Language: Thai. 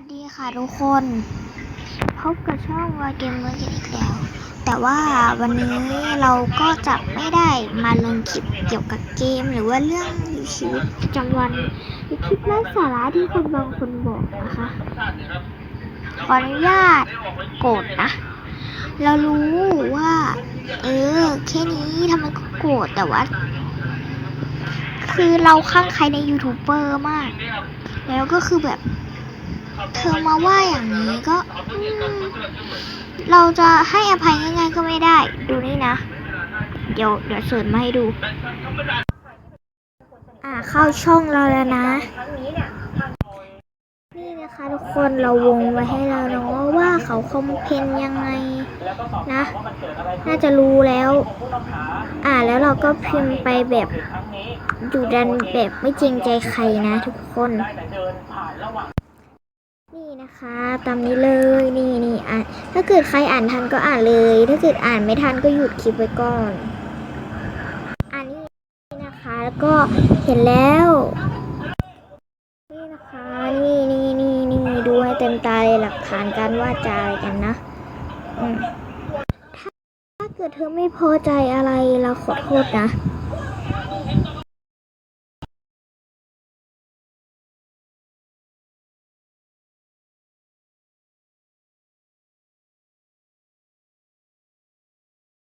วัสดีค่ะทุกคน พบกับช่องวาเกมเมอร์อีกแล้ว แต่ว่าวันนี้เราก็จะไม่ได้มาลงคลิปเกี่ยวกับเกม หรือว่าเรื่องชีวิตประจำวันหรือคลิปไร้สาระที่คนบางคนบอกนะคะ ขออนุญาตโกรธนะ เรารู้ว่า เออแค่นี้ทำไมก็โกรธแต่ว่า คือเราข้างใครในยูทูบเบอร์มาก แล้วก็คือแบบ เธอมาว่าอย่างนี้ก็ เราจะให้อภัยง่ายๆก็ไม่ได้ ดูนี่นะ เดี๋ยวเดี๋ยวเสิร์ชมาให้ดู อ่าเข้าช่องเราแล้วนะ นี่นะคะทุกคนเราวงไว้ให้เราเนาะว่าเขาคอมเพนยังไงนะ น่าจะรู้แล้ว อ่าแล้วเราก็พิมพ์ไปแบบดูดันแบบไม่จริงใจใครนะทุกคน นี่นะคะตามนี้เลยนี่นี่อ่านถ้าเกิดใครอ่านทันก็อ่านเลย ถ้าเกิดอ่านไม่ทันก็หยุดคลิปไว้ก่อน อันนี้นะคะแล้วก็เห็นแล้ว นี่นะคะนี่นี่นี่นี่ดูให้เต็มตาเลยหลักฐานการว่าจาอะไรกันนะอืมถ้าเกิดเธอไม่พอใจอะไรเราขอโทษนะ